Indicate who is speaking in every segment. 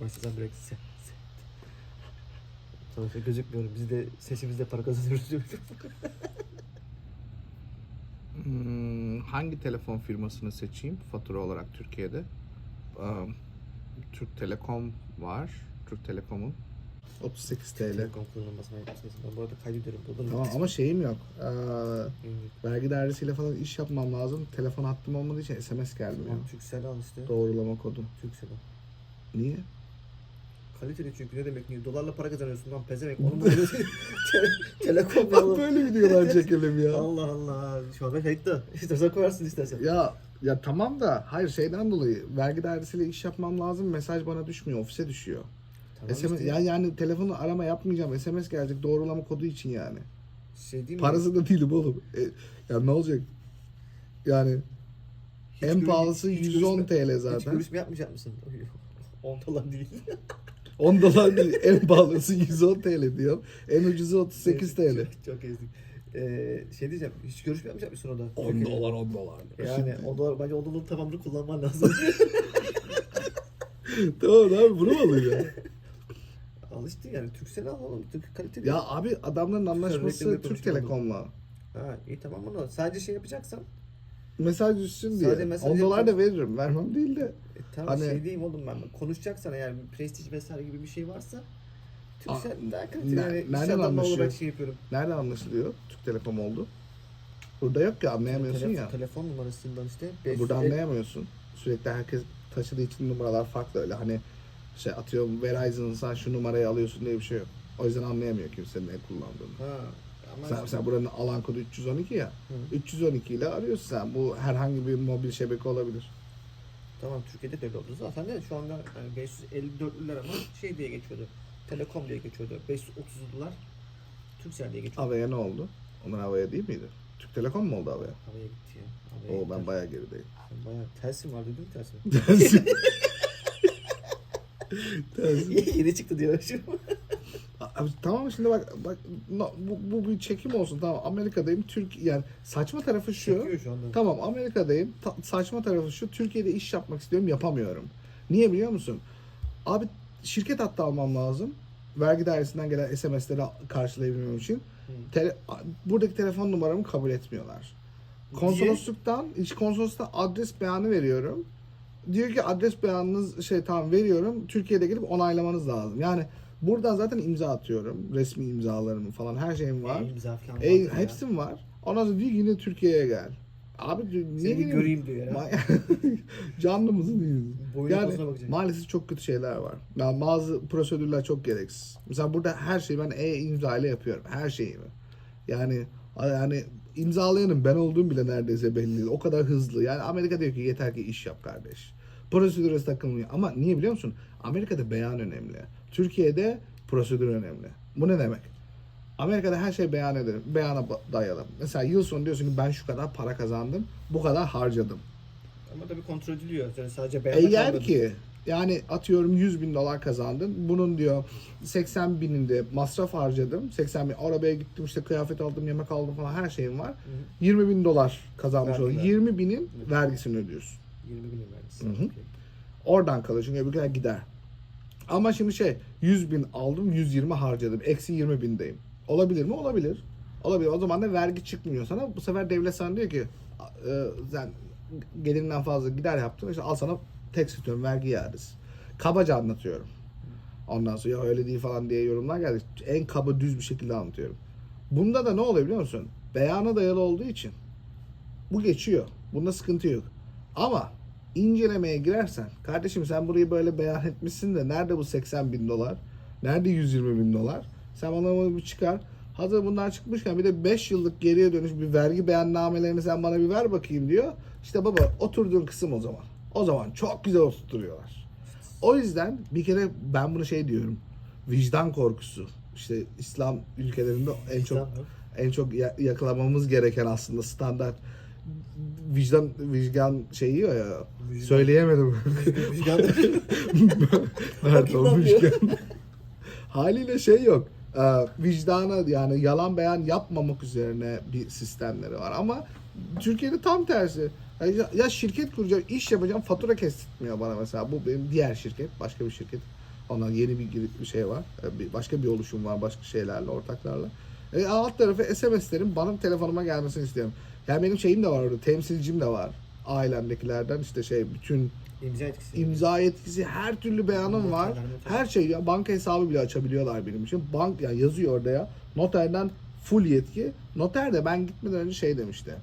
Speaker 1: böyle başlasam direkt se, se. Sonuçta gözükmüyorum. Biz de sesimizde para kazanıyoruz.
Speaker 2: Hmm, hangi telefon firmasını seçeyim fatura olarak Türkiye'de? Um, Türk Telekom var. Türk Telekom'un 38 TL.
Speaker 1: Telekom kullanılmasına yapmışsınız. Ben bu arada kaydediyorum. Olur
Speaker 2: Tamam ama şeyim yok. Ee, vergi dairesiyle falan iş yapmam lazım. Telefon hattım olmadığı için SMS gelmiyor.
Speaker 1: Tamam Türkcell al işte.
Speaker 2: Doğrulama kodu.
Speaker 1: Türkcell al.
Speaker 2: Niye?
Speaker 1: Kaliteli çünkü ne demek niye? Dolarla para kazanıyorsun lan pezevenk. Onu mu öyle Telekom
Speaker 2: Bak böyle videolar çekelim ya.
Speaker 1: Allah Allah. Şu an kayıtta. İstersen koyarsın istersen.
Speaker 2: Ya ya tamam da hayır şeyden dolayı vergi dairesiyle iş yapmam lazım. Mesaj bana düşmüyor, ofise düşüyor.
Speaker 1: Tamam
Speaker 2: SMS,
Speaker 1: işte.
Speaker 2: ya yani telefonu arama yapmayacağım. SMS gelecek doğrulama kodu için yani.
Speaker 1: Şey değil mi?
Speaker 2: Parası da değilim oğlum. E, ya ne olacak? Yani
Speaker 1: Hiç
Speaker 2: en
Speaker 1: görü-
Speaker 2: pahalısı
Speaker 1: hiç
Speaker 2: 110
Speaker 1: görüşme-
Speaker 2: TL
Speaker 1: Hiç
Speaker 2: zaten.
Speaker 1: görüşme yapmayacak mısın? 10 dolar değil.
Speaker 2: 10 dolar değil. En pahalısı 110 TL diyor. En ucuzu 38 TL.
Speaker 1: Çok, çok ezdik. Ee, şey diyeceğim. Hiç görüşme yapmayacak mısın o da?
Speaker 2: 10 dolar 10 dolar.
Speaker 1: Yani o dolar, bence o doların tamamını kullanman lazım.
Speaker 2: tamam abi bunu mu alıyor?
Speaker 1: al işte yani Türkcell al oğlum. Türk kaliteli.
Speaker 2: ya abi adamların anlaşması
Speaker 1: Reklamda
Speaker 2: Türk. Telekom'la.
Speaker 1: Ha iyi tamam bunu. Sadece şey yapacaksan.
Speaker 2: Mesaj düşsün
Speaker 1: Sadece
Speaker 2: diye.
Speaker 1: mesaj
Speaker 2: 10 dolar da veririm. Vermem değil de.
Speaker 1: E, tamam
Speaker 2: Hani-
Speaker 1: şey diyeyim oğlum ben. Konuşacaksan eğer bir prestij vesaire gibi bir şey varsa. Türkcell
Speaker 2: Aa,
Speaker 1: daha kaliteli. Yani
Speaker 2: nereden
Speaker 1: iş adamı
Speaker 2: anlaşıyor?
Speaker 1: olarak şey yapıyorum.
Speaker 2: Nereden anlaşılıyor? Türk Telekom oldu. Burada yok ki anlayamıyorsun
Speaker 1: telefon,
Speaker 2: ya.
Speaker 1: Telefon numarasından işte. 550
Speaker 2: Burada anlayamıyorsun. Sürekli herkes taşıdığı için numaralar farklı öyle. Hani şey atıyorum Verizon'san şu numarayı alıyorsun diye bir şey yok. O yüzden anlayamıyor kimsenin ne kullandığını.
Speaker 1: Ha. Ama
Speaker 2: Sen mesela buranın alan kodu 312 ya.
Speaker 1: Hı.
Speaker 2: 312 ile arıyorsun sen. Bu herhangi bir mobil şebeke olabilir.
Speaker 1: Tamam Türkiye'de de öyle oldu zaten de şu anda yani 554'lüler ama şey diye geçiyordu. Telekom diye geçiyordu. 530'lular Turkcell diye geçiyordu.
Speaker 2: Havaya ne oldu? Onlar havaya değil miydi? Türk Telekom mu oldu havaya?
Speaker 1: Havaya gitti ya. Havaya
Speaker 2: Oo
Speaker 1: gitti.
Speaker 2: ben bayağı gerideyim.
Speaker 1: Sen bayağı tersim var duydun mu tersim? Yeni çıktı diyor şimdi.
Speaker 2: Abi, tamam şimdi bak bak no- bu, bu bir çekim olsun tamam Amerika'dayım Türk yani saçma tarafı şu
Speaker 1: Çekiyor şu anda.
Speaker 2: tamam Amerika'dayım ta- saçma tarafı şu Türkiye'de iş yapmak istiyorum yapamıyorum. Niye biliyor musun? Abi şirket hattı almam lazım vergi dairesinden gelen SMS'leri karşılayabilmem için. Tele- buradaki telefon numaramı kabul etmiyorlar. Konsolosluktan iç konsolosluktan adres beyanı veriyorum. Diyor ki adres beyanınız şey tamam veriyorum. Türkiye'de gelip onaylamanız lazım. Yani buradan zaten imza atıyorum resmi imzalarımı falan her şeyim var
Speaker 1: E, imza falan
Speaker 2: e,
Speaker 1: ya.
Speaker 2: hepsim var. Ondan sonra diyor yine Türkiye'ye gel. Abi diyor, niye
Speaker 1: Seni
Speaker 2: geliyorsun?
Speaker 1: göreyim diyor ya.
Speaker 2: Ma- Canlı mısın değil misin?
Speaker 1: Boyuna
Speaker 2: Yani maalesef çok kötü şeyler var. Yani bazı prosedürler çok gereksiz. Mesela burada her şeyi ben e-imza ile yapıyorum. Her şeyimi. Yani yani imzalayanın ben olduğum bile neredeyse belli değil. O kadar hızlı. Yani Amerika diyor ki yeter ki iş yap kardeş. Prosedüre takılmıyor. Ama niye biliyor musun? Amerika'da beyan önemli. Türkiye'de prosedür önemli. Bu ne demek? Amerika'da her şey beyan ederim. Beyana dayalı. Mesela yıl sonu diyorsun ki ben şu kadar para kazandım. Bu kadar harcadım.
Speaker 1: Ama tabii kontrol ediliyor. Yani sadece beyanda
Speaker 2: Eğer
Speaker 1: kalmadı.
Speaker 2: ki yani atıyorum 100 bin dolar kazandın. Bunun diyor 80 bininde masraf harcadım. 80 bin arabaya gittim işte kıyafet aldım, yemek aldım falan her şeyim var. 20 bin dolar kazanmış oldun.
Speaker 1: ver.
Speaker 2: 20 binin vergisini ödüyorsun.
Speaker 1: 20 bin vergisi.
Speaker 2: Hı hı. Oradan kalır çünkü öbürküler gider. Ama şimdi şey 100 bin aldım 120 harcadım. Eksi 20 bindeyim. Olabilir mi? Olabilir. Olabilir. O zaman da vergi çıkmıyor sana. Bu sefer devlet sana diyor ki e, sen gelirinden fazla gider yaptın. İşte al sana tek tutuyorum vergi iadesi. Kabaca anlatıyorum. Ondan sonra ya öyle değil falan diye yorumlar geldi. En kaba düz bir şekilde anlatıyorum. Bunda da ne oluyor biliyor musun? Beyana dayalı olduğu için bu geçiyor. Bunda sıkıntı yok. Ama incelemeye girersen kardeşim sen burayı böyle beyan etmişsin de nerede bu 80 bin dolar? Nerede 120 bin dolar? Sen bana bunu bir çıkar. Hazır bunlar çıkmışken bir de 5 yıllık geriye dönüş bir vergi beyannamelerini sen bana bir ver bakayım diyor. İşte baba oturduğun kısım o zaman. O zaman çok güzel oturtuyorlar. O yüzden bir kere ben bunu şey diyorum. Vicdan korkusu. İşte İslam ülkelerinde en çok en çok ya- yakalamamız gereken aslında standart vicdan vicdan şeyi ya.
Speaker 1: Vicdan.
Speaker 2: Söyleyemedim.
Speaker 1: Müjgan.
Speaker 2: Nerede o vicdan? Haliyle şey yok. Ee, vicdana yani yalan beyan yapmamak üzerine bir sistemleri var ama Türkiye'de tam tersi. Ya, şirket kuracağım, iş yapacağım, fatura kestirtmiyor bana mesela. Bu benim diğer şirket, başka bir şirket. Ona yeni bir şey var. E, bir- Başka bir oluşum var başka şeylerle, ortaklarla. E, alt tarafı SMS'lerin bana telefonuma gelmesini istiyorum. Yani benim şeyim de var orada, temsilcim de var. Ailemdekilerden işte şey bütün
Speaker 1: İmza etkisi.
Speaker 2: imza yetkisi her türlü beyanım var.
Speaker 1: Noterler, noterler.
Speaker 2: Her şey ya banka hesabı bile açabiliyorlar benim için. Bank yani yazıyor orada ya. Noterden full yetki. Noter de ben gitmeden önce şey demişti.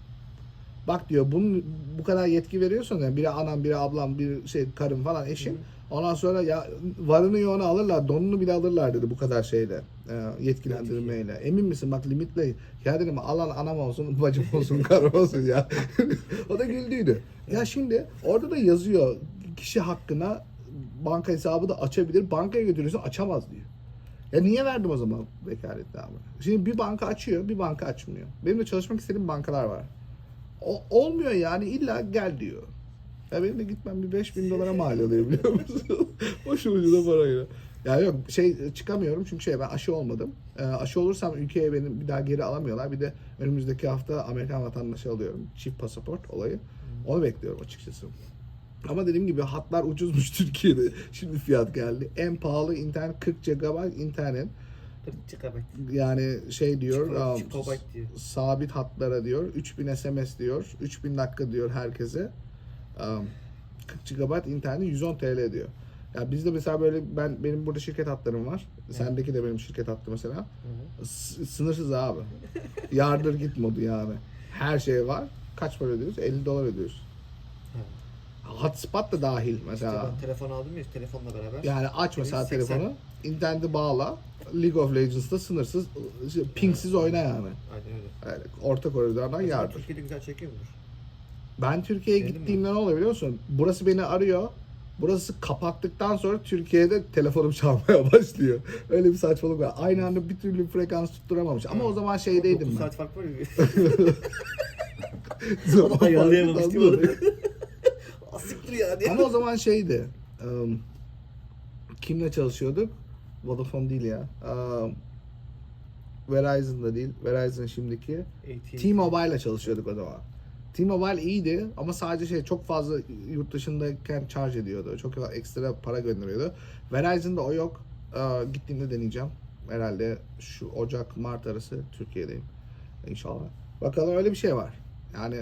Speaker 2: Bak diyor bunun bu kadar yetki veriyorsun ya biri anam biri ablam bir şey karım falan eşim. Ondan sonra ya varını yoğunu alırlar donunu bile alırlar dedi bu kadar şeyle e, yetkilendirmeyle. Emin misin bak limitle ya dedim alan anam olsun bacım olsun karım olsun ya. o da güldüydü. Ya şimdi orada da yazıyor kişi hakkına banka hesabı da açabilir. Bankaya götürüyorsun açamaz diyor. Ya niye verdim o zaman vekaletli abi? Şimdi bir banka açıyor, bir banka açmıyor. Benim de çalışmak istediğim bankalar var. O, olmuyor yani illa gel diyor. Ya benim de gitmem bir 5000 dolara mal oluyor biliyor musun? Boşu ucuna parayla. Ya yok şey çıkamıyorum çünkü şey ben aşı olmadım. Ee, aşı olursam ülkeye beni bir daha geri alamıyorlar. Bir de önümüzdeki hafta Amerikan vatandaşı alıyorum. Çift pasaport olayı. Onu bekliyorum açıkçası. Ama dediğim gibi hatlar ucuzmuş Türkiye'de. Şimdi fiyat geldi. En pahalı internet 40 GB internet.
Speaker 1: 40 GB.
Speaker 2: Yani şey diyor um,
Speaker 1: Çift GB diyor.
Speaker 2: sabit hatlara diyor 3000 SMS diyor 3000 dakika diyor herkese um, 40 GB internet 110 TL diyor. Ya bizde mesela böyle ben benim burada şirket hatlarım var. Sendeki de benim şirket hattı mesela.
Speaker 1: Hı hı.
Speaker 2: Sınırsız abi. Yardır git modu yani. Her şey var. Kaç para ödüyoruz? 50 dolar ödüyoruz. Hotspot da dahil
Speaker 1: İşte
Speaker 2: mesela.
Speaker 1: ben telefon aldım ya telefonla beraber.
Speaker 2: Yani aç mesela
Speaker 1: 80.
Speaker 2: telefonu, interneti bağla. League of Legends'da sınırsız, şey, pingsiz oyna yani.
Speaker 1: Aynen öyle.
Speaker 2: yani orta koridordan yardır.
Speaker 1: Türkiye'de güzel çekiyor mudur?
Speaker 2: Ben Türkiye'ye
Speaker 1: Denedin mi?
Speaker 2: gittiğimde ne oluyor biliyor musun? Burası beni arıyor. Burası kapattıktan sonra Türkiye'de telefonum çalmaya başlıyor. Öyle bir saçmalık var. Aynı anda bir türlü frekans tutturamamış. Ama o zaman şeydeydim
Speaker 1: 9
Speaker 2: ben.
Speaker 1: saat fark var ya.
Speaker 2: Zaman
Speaker 1: ayarlayamamış değil mi onu? Asiktir ya diye.
Speaker 2: Ama o zaman şeydi. um, kimle çalışıyorduk? Vodafone değil ya. Um, Verizon'da değil. Verizon şimdiki. T-Mobile'la çalışıyorduk o zaman. T-Mobile iyiydi ama sadece şey çok fazla yurt dışındayken charge ediyordu. Çok ekstra para gönderiyordu. Verizon'da o yok. Ee, gittiğimde deneyeceğim. Herhalde şu Ocak Mart arası Türkiye'deyim. İnşallah. Bakalım öyle bir şey var. Yani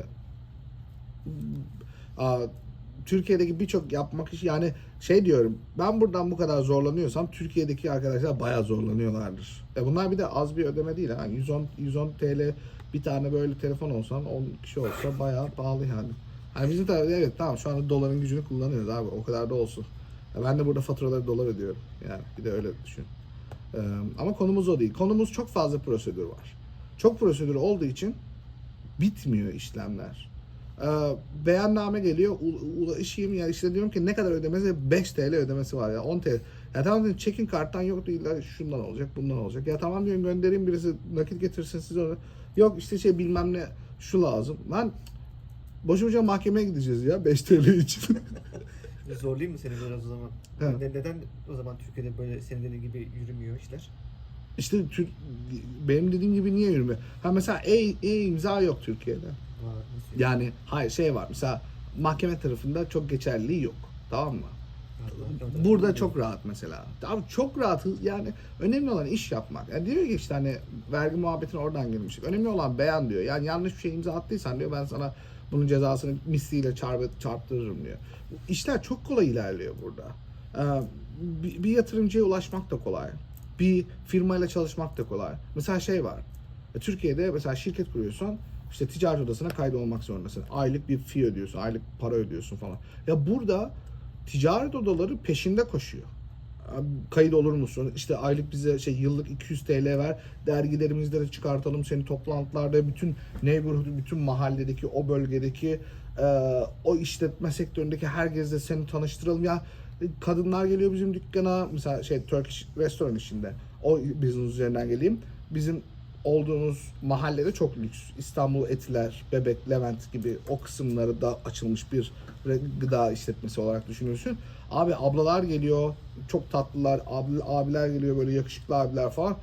Speaker 2: Türkiye'deki birçok yapmak iş yani şey diyorum ben buradan bu kadar zorlanıyorsam Türkiye'deki arkadaşlar bayağı zorlanıyorlardır. E bunlar bir de az bir ödeme değil ha. 110 110 TL bir tane böyle telefon olsan 10 kişi olsa bayağı pahalı yani. Hani bizim tabii evet tamam şu anda doların gücünü kullanıyoruz abi o kadar da olsun. Ya ben de burada faturaları dolar ödüyorum. Yani bir de öyle düşün. Ee, ama konumuz o değil. Konumuz çok fazla prosedür var. Çok prosedür olduğu için bitmiyor işlemler. Ee, beyanname geliyor. Ulaşayım ya işte diyorum ki ne kadar ödemesi? 5 TL ödemesi var ya 10 TL. Ya tamam dedim çekin karttan yok değil şundan olacak bundan olacak. Ya tamam diyorum göndereyim birisi nakit getirsin siz onu. Yok işte şey bilmem ne şu lazım. Lan boşu boşuna mahkemeye gideceğiz ya 5 TL için.
Speaker 1: Zorlayayım mı seni biraz o zaman?
Speaker 2: Evet.
Speaker 1: Ne- Neden o zaman Türkiye'de böyle senin dediğin gibi yürümüyor işler?
Speaker 2: işte benim dediğim gibi niye yürümüyor? Ha mesela e, e imza yok Türkiye'de. Yani hayır şey var mesela mahkeme tarafında çok geçerliliği yok. Tamam mı? Burada çok rahat mesela. Abi çok rahat yani önemli olan iş yapmak. Yani diyor ki işte hani vergi muhabbetine oradan girmiştik. Önemli olan beyan diyor. Yani yanlış bir şey imza attıysan diyor ben sana bunun cezasını misliyle çarpı, çarptırırım diyor. İşler çok kolay ilerliyor burada. Ee, bir, bir yatırımcıya ulaşmak da kolay. Bir firmayla çalışmak da kolay. Mesela şey var. Türkiye'de mesela şirket kuruyorsan işte ticaret odasına kaydolmak zorundasın. Aylık bir fee ödüyorsun, aylık para ödüyorsun falan. Ya burada ticaret odaları peşinde koşuyor. Kayıt olur musun? İşte aylık bize şey yıllık 200 TL ver. Dergilerimizde de çıkartalım seni toplantılarda bütün neighborhood, bütün mahalledeki o bölgedeki e, o işletme sektöründeki herkesle seni tanıştıralım. Ya kadınlar geliyor bizim dükkana mesela şey Turkish restoran içinde. O business üzerinden geleyim. Bizim olduğunuz mahallede çok lüks. İstanbul Etiler, Bebek, Levent gibi o kısımları da açılmış bir gıda işletmesi olarak düşünürsün. Abi ablalar geliyor, çok tatlılar, abi, abiler geliyor böyle yakışıklı abiler falan.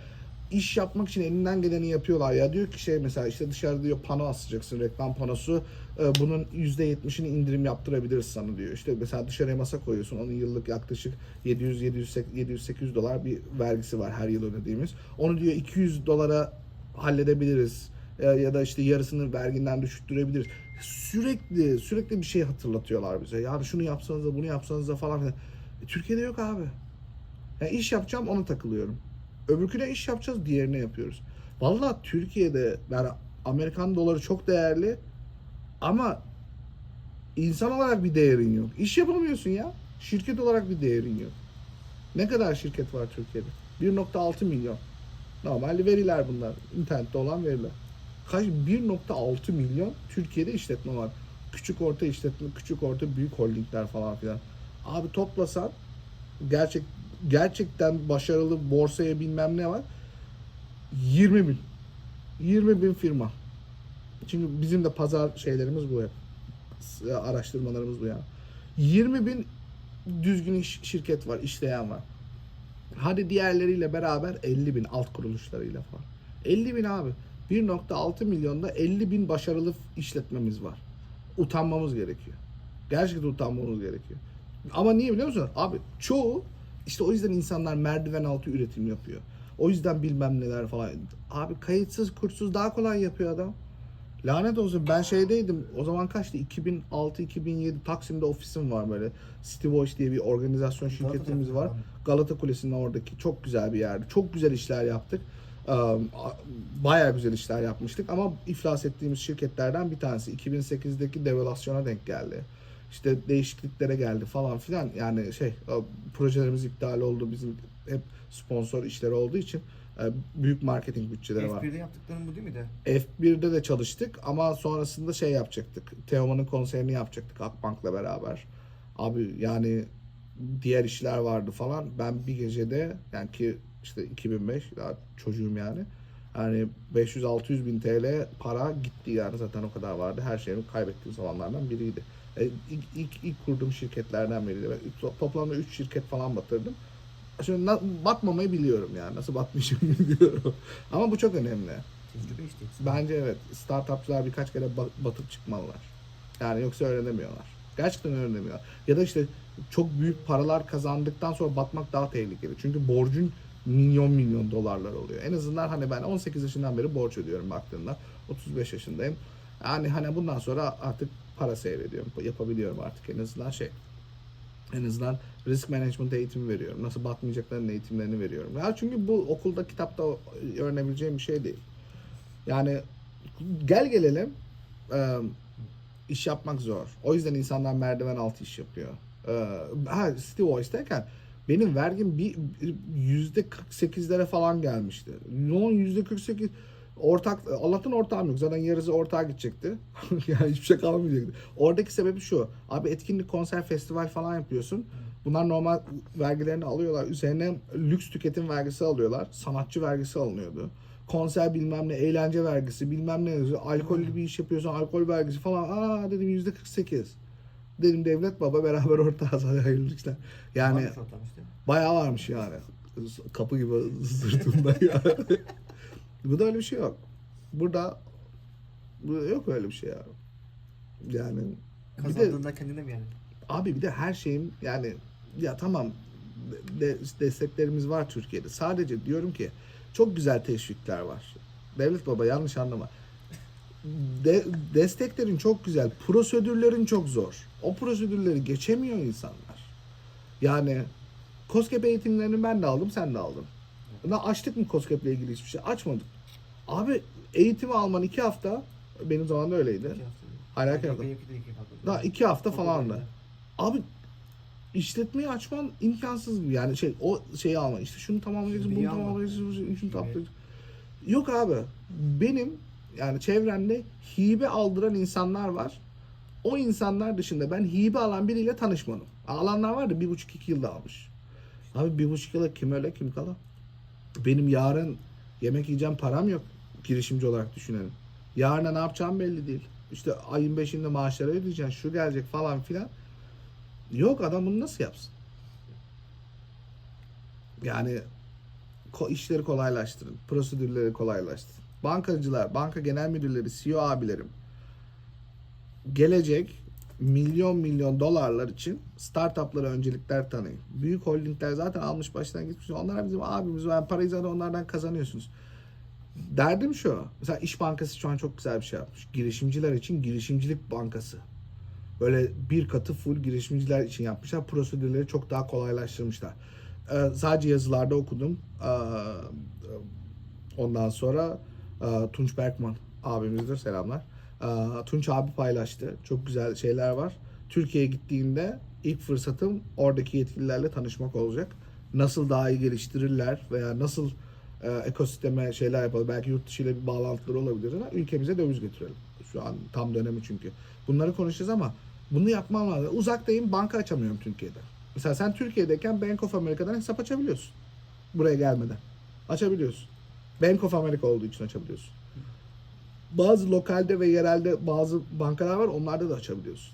Speaker 2: iş yapmak için elinden geleni yapıyorlar. Ya diyor ki şey mesela işte dışarıda diyor pano asacaksın reklam panosu. Ee, bunun %70'ini indirim yaptırabiliriz sana diyor. İşte mesela dışarıya masa koyuyorsun. Onun yıllık yaklaşık 700 700 700 800 dolar bir vergisi var her yıl ödediğimiz. Onu diyor 200 dolara halledebiliriz. Ya da işte yarısını verginden düşürtürebiliriz. Sürekli sürekli bir şey hatırlatıyorlar bize. Yani şunu yapsanız da bunu yapsanız da falan. E, Türkiye'de yok abi. Yani iş yapacağım ona takılıyorum. Öbürküne iş yapacağız diğerine yapıyoruz. Vallahi Türkiye'de yani Amerikan doları çok değerli ama insan olarak bir değerin yok. İş yapamıyorsun ya. Şirket olarak bir değerin yok. Ne kadar şirket var Türkiye'de? 1.6 milyon. Normalde veriler bunlar. İnternette olan veriler. Kaç 1.6 milyon Türkiye'de işletme var. Küçük orta işletme, küçük orta büyük holdingler falan filan. Abi toplasan gerçek gerçekten başarılı borsaya bilmem ne var. 20 bin. 20 bin firma. Çünkü bizim de pazar şeylerimiz bu hep. Araştırmalarımız bu yani. 20 bin düzgün iş, şirket var, işleyen var. Hadi diğerleriyle beraber 50 bin alt kuruluşlarıyla falan. 50 bin abi. 1.6 milyonda 50 bin başarılı işletmemiz var. Utanmamız gerekiyor. Gerçekten utanmamız gerekiyor. Ama niye biliyor musun? Abi çoğu işte o yüzden insanlar merdiven altı üretim yapıyor. O yüzden bilmem neler falan. Abi kayıtsız kurtsuz daha kolay yapıyor adam. Lanet olsun ben şeydeydim o zaman kaçtı 2006-2007 Taksim'de ofisim var böyle City Voice diye bir organizasyon şirketimiz var. Galata Kulesi'nin oradaki çok güzel bir yerdi. Çok güzel işler yaptık. Bayağı güzel işler yapmıştık ama iflas ettiğimiz şirketlerden bir tanesi 2008'deki devalüasyona denk geldi. İşte değişikliklere geldi falan filan. Yani şey projelerimiz iptal oldu. Bizim hep sponsor işleri olduğu için büyük marketing bütçeleri var.
Speaker 1: F1'de yaptıkların bu değil mi de?
Speaker 2: F1'de de çalıştık ama sonrasında şey yapacaktık. Teoman'ın konserini yapacaktık Akbank'la beraber. Abi yani diğer işler vardı falan. Ben bir gecede yani ki işte 2005 daha çocuğum yani. Yani 500-600 bin TL para gitti yani zaten o kadar vardı. Her şeyimi kaybettiğim zamanlardan biriydi. E, ilk, ilk, ilk kurduğum şirketlerden biriydi. Ben to- toplamda 3 şirket falan batırdım. Şimdi batmamayı biliyorum yani. Nasıl batmışım biliyorum. Ama bu çok önemli.
Speaker 1: Tecrübe işte.
Speaker 2: Bence evet. Startupçılar birkaç kere ba- batıp çıkmalılar. Yani yoksa öğrenemiyorlar. Gerçekten öğrenemiyorlar. Ya da işte çok büyük paralar kazandıktan sonra batmak daha tehlikeli. Çünkü borcun milyon milyon dolarlar oluyor. En azından hani ben 18 yaşından beri borç ödüyorum baktığında. 35 yaşındayım. Yani hani bundan sonra artık para seyrediyorum. Yapabiliyorum artık en azından şey. En azından risk management eğitimi veriyorum. Nasıl batmayacaklarının eğitimlerini veriyorum. Ya çünkü bu okulda kitapta öğrenebileceğim bir şey değil. Yani gel gelelim iş yapmak zor. O yüzden insanlar merdiven altı iş yapıyor. Ha City Voice'dayken benim vergim bir yüzde 48'lere falan gelmişti. Non yüzde 48 ortak Allah'tan ortağım yok. Zaten yarısı ortağa gidecekti. yani hiçbir şey kalmayacaktı. Oradaki sebebi şu. Abi etkinlik, konser, festival falan yapıyorsun. Bunlar normal vergilerini alıyorlar. Üzerine lüks tüketim vergisi alıyorlar. Sanatçı vergisi alınıyordu. Konser bilmem ne, eğlence vergisi bilmem ne. Alkollü bir iş yapıyorsan alkol vergisi falan. Aa dedim yüzde 48. Dedim devlet baba beraber ortağız. Hadi hayırlı işler. Yani bayağı varmış yani. Kapı gibi sırtımda yani. Bu da öyle bir şey yok. Burada bu yok öyle bir şey ya. Yani bir de
Speaker 1: Kazandığında kendine mi yani?
Speaker 2: Abi bir de her şeyin yani ya tamam de, desteklerimiz var Türkiye'de. Sadece diyorum ki çok güzel teşvikler var. Devlet baba yanlış anlama. De, desteklerin çok güzel. Prosedürlerin çok zor. O prosedürleri geçemiyor insanlar. Yani COSGAP eğitimlerini ben de aldım, sen de aldın. Na açtık mı COSGAP ile ilgili hiçbir şey? Açmadık. Abi eğitimi alman iki hafta, benim zamanımda öyleydi.
Speaker 1: İki hafta.
Speaker 2: Hala iki
Speaker 1: Benimki-
Speaker 2: hafta.
Speaker 1: benimki de iki hafta.
Speaker 2: Daha iki hafta falan da. Abi işletmeyi açman imkansız gibi. Yani şey o şeyi alma. İşte şunu tamamlayacaksın, bunu
Speaker 1: Bilgi alma.
Speaker 2: tamamlayacaksın, şunu tamamlayacaksın. Yok abi. Benim yani çevremde hibe aldıran insanlar var. O insanlar dışında ben hibe alan biriyle tanışmadım. Alanlar var da bir buçuk iki yılda almış. Abi bir buçuk yıla kim öyle kim kala? Benim yarın yemek yiyeceğim param yok. Girişimci olarak düşünelim. Yarına ne yapacağım belli değil. İşte ayın beşinde maaşları ödeyeceksin. Şu gelecek falan filan. Yok adam bunu nasıl yapsın? Yani işleri kolaylaştırın. Prosedürleri kolaylaştırın. Bankacılar, banka genel müdürleri, CEO abilerim gelecek milyon milyon dolarlar için startuplara öncelikler tanıyın. Büyük holdingler zaten almış baştan gitmiş. Onlar bizim abimiz. Yani parayı zaten onlardan kazanıyorsunuz. Derdim şu. Mesela İş Bankası şu an çok güzel bir şey yapmış. Girişimciler için girişimcilik bankası. Böyle bir katı full girişimciler için yapmışlar. Prosedürleri çok daha kolaylaştırmışlar. Ee, sadece yazılarda okudum. Ee, ondan sonra e, Tunç Berkman abimizdir. Selamlar. Ee, Tunç abi paylaştı. Çok güzel şeyler var. Türkiye'ye gittiğinde ilk fırsatım oradaki yetkililerle tanışmak olacak. Nasıl daha iyi geliştirirler veya nasıl e, ekosisteme şeyler yapalım. Belki yurt dışı ile bir bağlantıları olabilir ama ülkemize döviz götürelim. Şu an tam dönemi çünkü. Bunları konuşacağız ama bunu yapmam lazım. Uzaktayım banka açamıyorum Türkiye'de. Mesela sen Türkiye'deyken Bank of America'dan hesap açabiliyorsun. Buraya gelmeden. Açabiliyorsun. Bank of America olduğu için açabiliyorsun. Bazı lokalde ve yerelde bazı bankalar var onlarda da açabiliyorsun.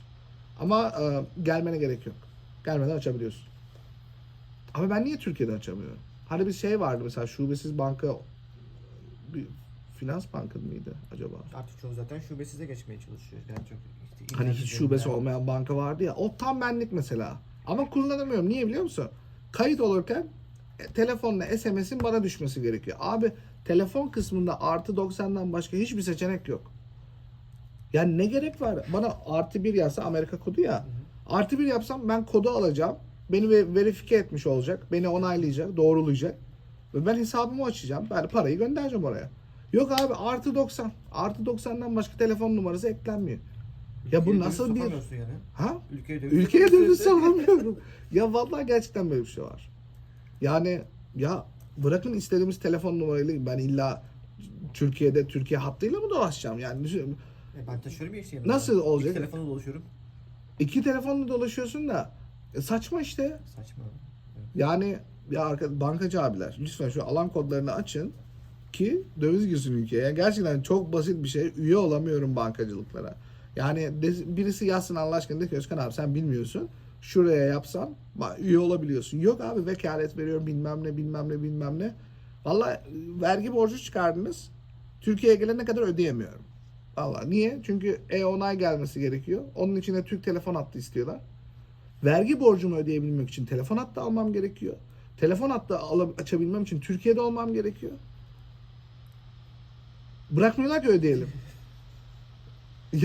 Speaker 2: Ama e, gelmene gerek yok. Gelmeden açabiliyorsun. Ama ben niye Türkiye'de açamıyorum? Hani bir şey vardı mesela şubesiz banka bir finans banka mıydı acaba?
Speaker 1: Artık çoğu zaten şubesize geçmeye çalışıyor. Yani çok işte
Speaker 2: Hani hiç şubesi
Speaker 1: üzerinden-
Speaker 2: olmayan banka vardı ya. O tam benlik mesela. Ama kullanamıyorum. Niye biliyor musun? Kayıt olurken e, telefonla SMS'in bana düşmesi gerekiyor. Abi telefon kısmında artı 90'dan başka hiçbir seçenek yok. Yani ne gerek var? Bana artı bir yazsa Amerika kodu ya. Artı bir yapsam ben kodu alacağım. Beni ve- verifike etmiş olacak. Beni onaylayacak, doğrulayacak. Ve ben hesabımı açacağım. Ben parayı göndereceğim oraya. Yok abi artı 90. Artı 90'dan başka telefon numarası eklenmiyor. Ya bu nasıl bir...
Speaker 1: yani.
Speaker 2: Ha?
Speaker 1: Ülkeye döviz
Speaker 2: Ülkeye döviz salamıyorum. ya vallahi gerçekten böyle bir şey var. Yani ya bırakın istediğimiz telefon numarayla ben illa Türkiye'de Türkiye hattıyla mı dolaşacağım? Yani
Speaker 1: E ben taşıyorum ya işte.
Speaker 2: Nasıl olacak?
Speaker 1: İki telefonla dolaşıyorum.
Speaker 2: iki telefonla dolaşıyorsun da e, saçma işte.
Speaker 1: Saçma.
Speaker 2: Yani ya arka, bankacı abiler lütfen şu alan kodlarını açın ki döviz girsin ülkeye. Yani gerçekten çok basit bir şey. Üye olamıyorum bankacılıklara. Yani de- birisi yazsın Allah aşkına de ki Özkan abi sen bilmiyorsun. Şuraya yapsan üye olabiliyorsun. Yok abi vekalet veriyorum bilmem ne bilmem ne bilmem ne. Vallahi e, vergi borcu çıkardınız. Türkiye'ye gelene kadar ödeyemiyorum. Vallahi niye? Çünkü e-onay gelmesi gerekiyor. Onun için de Türk telefon hattı istiyorlar. Vergi borcumu ödeyebilmek için telefon hattı almam gerekiyor. Telefon hattı ala- açabilmem için Türkiye'de olmam gerekiyor. Bırakmıyorlar ki ödeyelim.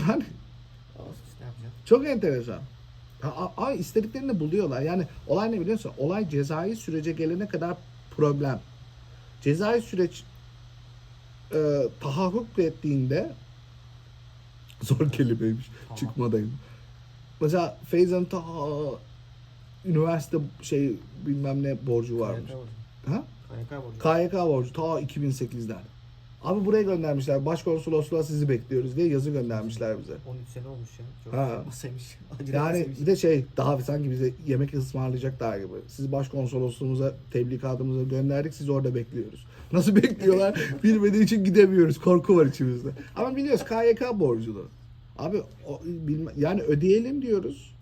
Speaker 2: Yani çok enteresan. Ha, a- a- istediklerini buluyorlar. Yani olay ne biliyor musun? Olay cezai sürece gelene kadar problem. Cezai süreç e, tahakkuk ettiğinde zor kelimeymiş.
Speaker 1: Tamam.
Speaker 2: Çıkmadayım. Mesela Feyza'nın ta üniversite şey bilmem ne borcu varmış.
Speaker 1: KYK borcu.
Speaker 2: Ha?
Speaker 1: KYK borcu.
Speaker 2: KYK borcu ta 2008'den. Abi buraya göndermişler. Başkonsolosluğa sizi bekliyoruz diye yazı göndermişler bize.
Speaker 1: 13 sene olmuş ya. Çok
Speaker 2: Ha.
Speaker 1: masaymış.
Speaker 2: Yani bir de şey daha sanki bize yemek ısmarlayacaklar gibi. Sizi başkonsolosluğumuza, tebligatımıza gönderdik. Sizi orada bekliyoruz. Nasıl bekliyorlar? Bilmediği için gidemiyoruz. Korku var içimizde. Ama biliyoruz KYK borculu. Abi o, bilme, yani ödeyelim diyoruz.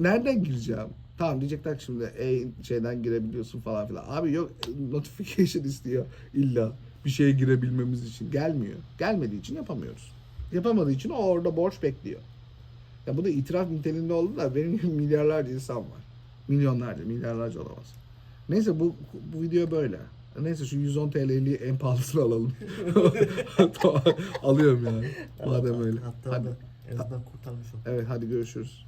Speaker 2: Nereden gireceğim? Tamam diyecekler ki şimdi e şeyden girebiliyorsun falan filan. Abi yok notification istiyor illa bir şeye girebilmemiz için. Gelmiyor. Gelmediği için yapamıyoruz. Yapamadığı için o orada borç bekliyor. Ya bu da itiraf niteliğinde oldu da benim gibi milyarlarca insan var. Milyonlarca, milyarlarca olamaz. Neyse bu bu video böyle. Neyse şu 110 TL'li en pahalısını alalım. Tamam, Alıyorum yani. Madem öyle.
Speaker 1: Hatta
Speaker 2: Hadi.
Speaker 1: en azından kurtarmış olduk.
Speaker 2: Evet hadi görüşürüz.